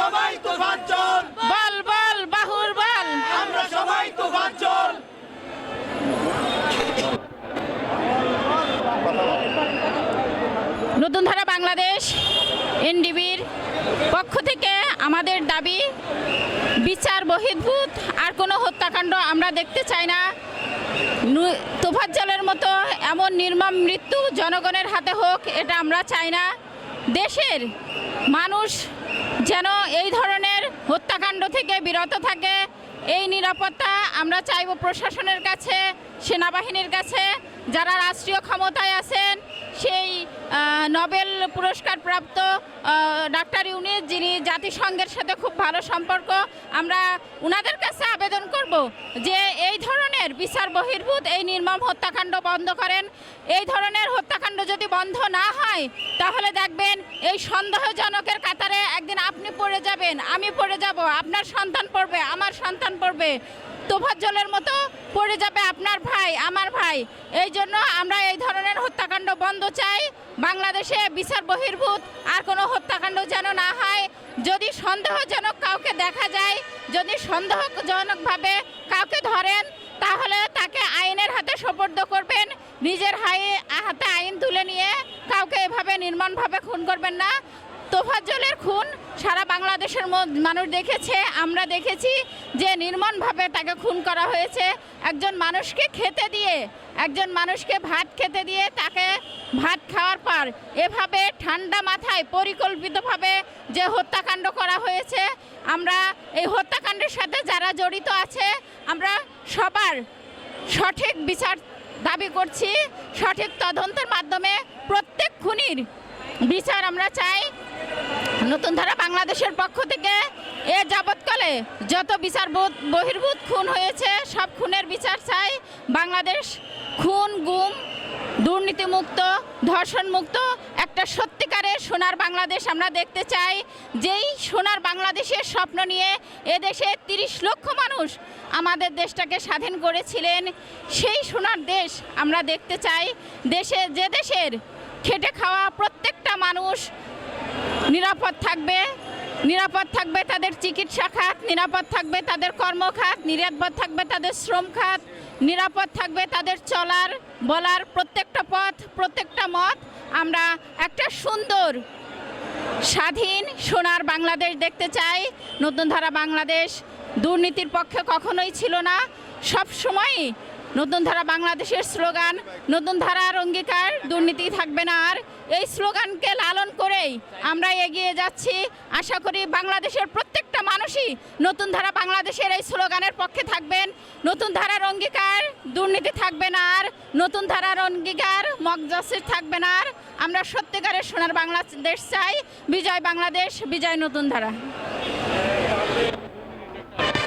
সবাই তুফাঞ্চল বল বল বাহুর বল। আমরা সবাই নতুন ধারা বাংলাদেশ এনডিবির পক্ষ থেকে আমাদের দাবি বিচার বহির্ভূত আর কোনো হত্যাকাণ্ড আমরা দেখতে চাই না তোফাজ্জলের মতো এমন নির্মম মৃত্যু জনগণের হাতে হোক এটা আমরা চাই না। দেশের মানুষ যেন এই ধরনের হত্যাকাণ্ড থেকে বিরত থাকে। এই নিরাপত্তা আমরা চাইব প্রশাসনের কাছে, সেনাবাহিনীর কাছে, যারা রাষ্ট্রীয় ক্ষমতায় আছেন নোবেল পুরস্কার প্রাপ্ত ডাক্তার ইউনিস, যিনি জাতিসংঘের সাথে খুব ভালো সম্পর্ক, আমরা উনাদের কাছে আবেদন করব যে এই ধরনের বিচার বহির্ভূত, এই নির্মম হত্যাকাণ্ড বন্ধ করেন। এই ধরনের হত্যাকাণ্ড যদি বন্ধ না হয়, তাহলে দেখবেন এই সন্দেহজনকের কাতারে একদিন আপনি পড়ে যাবেন, আমি পড়ে যাব, আপনার সন্তান পড়বে, আমার সন্তান পড়বে। তোফাজ্জলের মতো পড়ে যাবে আপনার ভাই, আমার ভাই। এই জন্য আমরা এই ধরনের হত্যাকাণ্ড বন্ধ চাই। বাংলাদেশে বিচার বহির্ভূত, আর কোনো হত্যাকাণ্ড যেন না হয়। যদি সন্দেহজনক কাউকে দেখা যায়, যদি সন্দেহজনকভাবে কাউকে ধরেন, তাহলে তাকে আইনের হাতে সোপর্দ করবেন। নিজের হাই হাতে আইন তুলে নিয়ে কাউকে এভাবে নির্মমভাবে খুন করবেন না। তোফাজ্জলের খুন সারা বাংলাদেশের মানুষ দেখেছে, আমরা দেখেছি যে নির্মমভাবে তাকে খুন করা হয়েছে। একজন মানুষকে খেতে দিয়ে, একজন মানুষকে ভাত খেতে দিয়ে তাকে ভাত খাওয়ার পর এভাবে ঠান্ডা মাথায় পরিকল্পিতভাবে যে হত্যাকাণ্ড করা হয়েছে, আমরা এই হত্যাকাণ্ডের সাথে যারা জড়িত আছে, আমরা সবার সঠিক বিচার দাবি করছি, সঠিক তদন্তের মাধ্যমে প্রত্যেক খুনির বিচার আমরা চাই। নতুন ধারা বাংলাদেশের পক্ষ থেকে এ যাবৎকালে যত বিচার বহির্ভূত খুন হয়েছে, সব খুনের বিচার চাই। বাংলাদেশ খুন, গুম, দুর্নীতিমুক্ত, ধর্ষণমুক্ত, একটা সত্যিকারের সোনার বাংলাদেশ আমরা দেখতে চাই। যেই সোনার বাংলাদেশের স্বপ্ন নিয়ে এদেশে তিরিশ লক্ষ মানুষ আমাদের দেশটাকে স্বাধীন করেছিলেন, সেই সোনার দেশ আমরা দেখতে চাই। দেশে, যে দেশের খেটে খাওয়া প্রত্যেকটা মানুষ নিরাপদ থাকবে নিরাপদ থাকবে তাদের চিকিৎসা খাত, নিরাপদ থাকবে তাদের কর্মখাত, নিরাপদ থাকবে তাদের শ্রম খাত, নিরাপদ থাকবে তাদের চলার, বলার প্রত্যেকটা পথ, প্রত্যেকটা মত। আমরা একটা সুন্দর, স্বাধীন, সোনার বাংলাদেশ দেখতে চাই। নতুন ধারা বাংলাদেশ দুর্নীতির পক্ষে কখনোই ছিল না। সব সময়ই নতুন ধারা বাংলাদেশের স্লোগান, নতুন ধারার অঙ্গীকার, দুর্নীতি থাকবে না আর। এই স্লোগানকে লালন করেই আমরা এগিয়ে যাচ্ছি। আশা করি বাংলাদেশের প্রত্যেকটা মানুষই নতুন ধারা বাংলাদেশের এই স্লোগানের পক্ষে থাকবেন। নতুন ধারার অঙ্গীকার, দুর্নীতি থাকবে না আর। নতুন ধারার অঙ্গীকার, মগজাসির থাকবে না আর। আমরা সত্যিকারের সোনার বাংলাদেশ চাই। বিজয় বাংলাদেশ, বিজয় নতুন ধারা।